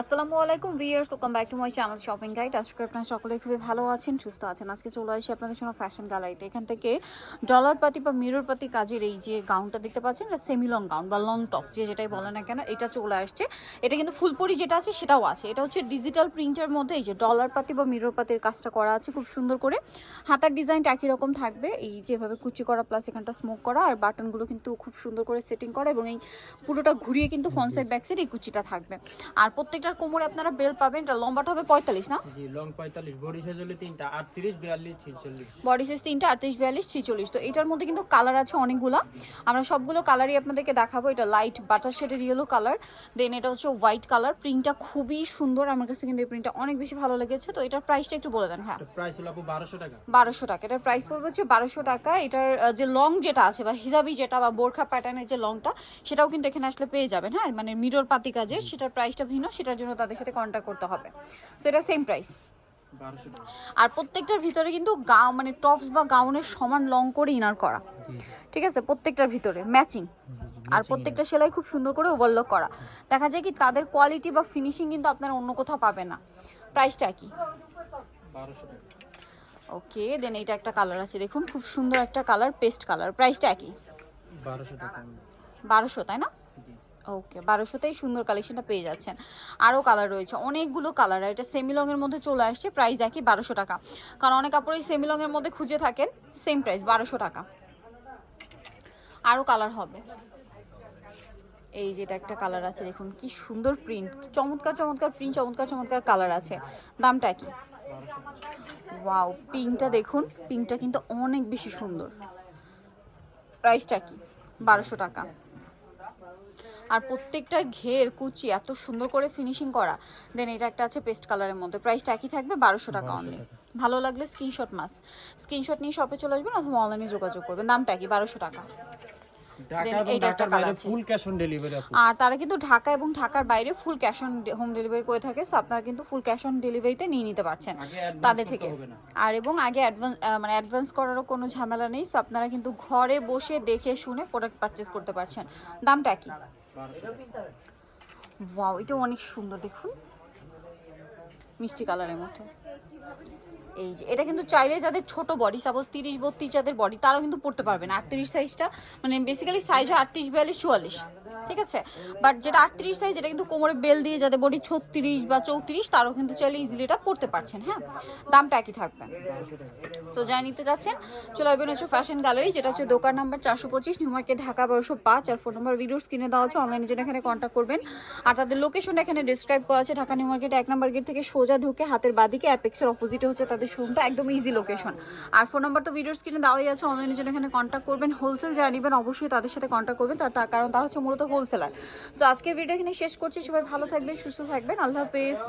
আসসালামু আলাইকুম viewers welcome back to my channel shopping guide আজকে আপনারা সকলে খুবই ভালো আছেন, সুস্থ আছেন। আজকে চলে আসি আপনাদের জন্য ফ্যাশন গ্যালারিতে এখান থেকে ডলার পাতি বা মিরর পাতি কাজের এই যে গাউনটা দেখতে পাচ্ছেন, এটা সেমি লং গাউন বা লং টপস যে যেটাই বলে না কেন, এটা চলে আসছে। এটা কিন্তু ফুলপরি যেটা আছে, সেটাও আছে। এটা হচ্ছে ডিজিটাল প্রিন্টের মধ্যে এই যে ডলার পাতি বা মিরর পাতির কাজটা করা আছে, খুব সুন্দর করে। হাতার ডিজাইনটা একই রকম থাকবে। এই যেভাবে কুচি করা প্লাস এখানটা স্মোক করা, আর বাটনগুলো কিন্তু খুব সুন্দর করে সেটিং করা, এবং এই পুরোটা ঘুরিয়ে কিন্তু ফ্রন্ট সাইড ব্যাক সাইড এই কুচিটা থাকবে। আর প্রত্যেকটার কোমরে আপনারা বেল পাবেন এটা লম্বাটা হবে পঁয়তাল্লিশ না? জি লং পঁয়তাল্লিশ বডি সাইজ হলে তিনটা আটত্রিশ বিয়াল্লিশ ছিচল্লিশ। বডি সাইজ তিনটা আটত্রিশ বিয়াল্লিশ ছিচল্লিশ। তো এটার মধ্যে কিন্তু কালার আছে অনেকগুলা। আমরা সবগুলো কালারই আপনাদেরকে দেখাবো। এটা লাইট বাটার শেডের ইয়েলো কালার দেন এটা হচ্ছে হোয়াইট কালার প্রিন্টটা খুবই সুন্দর। আমার কাছে কিন্তু এই প্রিন্টটা অনেক বেশি ভালো লেগেছে। তো এটার প্রাইসটা একটু বলে দেন হ্যাঁ। প্রাইস হলো আপু বারোশো টাকা। বারোশো টাকা। এটার প্রাইস পড়বে হচ্ছে বারোশো টাকা। এটার যে লং যেটা আছে বা হিজাবি যেটা বা বোরখা প্যাটার্নের যে লংটা সেটাও কিন্তু এখানে আসলে পেয়ে যাবেন হ্যাঁ? মানে মিরর পাতি কাজের সেটার প্রাইসটা ভিন্ন সেটার জন্য তাদের সাথে কন্ট্যাক্ট করতে হবে। সো এটা সেম প্রাইস আর প্রত্যেকটার ভিতরে কিন্তু গাউ মানে টপস বা গাউনের সমান লং করে ইনার করা। ঠিক আছে? প্রত্যেকটার ভিতরে ম্যাচিং আর প্রত্যেকটা সেলাই খুব সুন্দর করে ওভারলক করা। দেখা যায় কি তাদের কোয়ালিটি বা ফিনিশিং কিন্তু আপনারা অন্য কোথাও পাবে না। প্রাইসটা কি? ওকে দেন এটা একটা কালার আছে দেখুন। খুব সুন্দর একটা কালার পেস্ট কালার প্রাইসটা একই বারোশো টাকা। বারোশো তাই না? ওকে বারোশোতেই সুন্দর কালেকশনটা পেয়ে যাচ্ছেন। আরও কালার রয়েছে, অনেকগুলো কালার এটা সেমিলংয়ের মধ্যে চলে আসছে প্রাইস একই বারোশো টাকা। কারণ অনেক কাপড়ই সেমিলংয়ের মধ্যে খুঁজে থাকেন সেম প্রাইস বারোশো টাকা। আরও কালার হবে। এই যেটা একটা কালার আছে, দেখুন কি সুন্দর প্রিন্ট চমৎকার চমৎকার প্রিন্ট চমৎকার চমৎকার কালার আছে। দামটা কি ওয়াও পিঙ্কটা দেখুন পিঙ্কটা কিন্তু অনেক বেশি সুন্দর। প্রাইসটা কি বারোশো টাকা। আর প্রত্যেকটা ঘের কুচি এত সুন্দর করে ফিনিশিং করা। দেন এটা একটা আছে পেস্ট কালারের মধ্যে। প্রাইসটা একই থাকবে বারোশো টাকা অনলি ভালো লাগলে স্ক্রিনশট মাস স্ক্রিনশট নিয়ে শপে চলে আসবেন অথবা অনলাইনে যোগাযোগ করবেন। দামটা কি বারোশো টাকা। আর তারা কিন্তু ঢাকা এবং ঢাকার বাইরে full cash on home delivery করে থাকে আপনারা কিন্তু ফুল ক্যাশ অন ডেলিভারিতে নিয়ে নিতে পারছেন তাদের থেকে। আর এবং আগে অ্যাডভান্স মানে অ্যাডভান্স করারও কোনো ঝামেলা নেই আপনারা কিন্তু ঘরে বসে দেখে শুনে প্রোডাক্ট পারচেস করতে পারছেন। দামটা কি ওয়াও এটা অনেক সুন্দর দেখুন। মিষ্টি কালারের মধ্যে। এই যে, এটা কিন্তু চাইলে যাদের ছোট বডি সাপোজ তিরিশ, বত্রিশ যাদের বডি তারাও কিন্তু পড়তে পারবে না। আটত্রিশ সাইজটা মানে বেসিক্যালি সাইজ হয় আটত্রিশ, বিয়াল্লিশ, চুয়াল্লিশ, ঠিক আছে? বাট যেটা আটত্রিশ সাইজ এটা কিন্তু কোমরে বেল দিয়ে যাদের বডি ছত্রিশ বা চৌত্রিশ, তারাও কিন্তু চাইলে ইজিলি এটা পড়তে পারছেন হ্যাঁ? দামটা একই থাকবে। সো যাই নিতে যাচ্ছেন, চলে আসবেন হচ্ছে ফ্যাশন গ্যালারি যেটা হচ্ছে দোকান নাম্বার চারশো পঁচিশ নিউ মার্কেট ঢাকা বারোশো পাঁচ, আর ফোন নাম্বার ভিডিওস কিনে দেওয়া আছে অনলাইনে জন্য এখানে কন্ট্যাক্ট করবেন। আর তাদের লোকেশনটা এখানে ডিসক্রাইব করা আছে, ঢাকা নিউ মার্কেট এক নাম্বার গেট থেকে সোজা ঢুকে হাতের বাদিকে অ্যাপেক্সের অপোজিটে হচ্ছে তাদের শোরুমটা একদম ইজি লোকেশন আর ফোন নাম্বার তো ভিডিওর স্ক্রিনে দেওয়াই আছে অনলাইনের জন্য এখানে কন্ট্যাক্ট করবেন। হোলসেল যারা নেবেন, অবশ্যই তাদের সাথে কন্ট্যাক্ট করবেন। তার কারণ তারা হচ্ছে মূলত হোলসেলার তো আজকের ভিডিও এখানে শেষ করছি। সবাই ভালো থাকবেন, সুস্থ থাকবেন। আল্লাহ হাফেজ।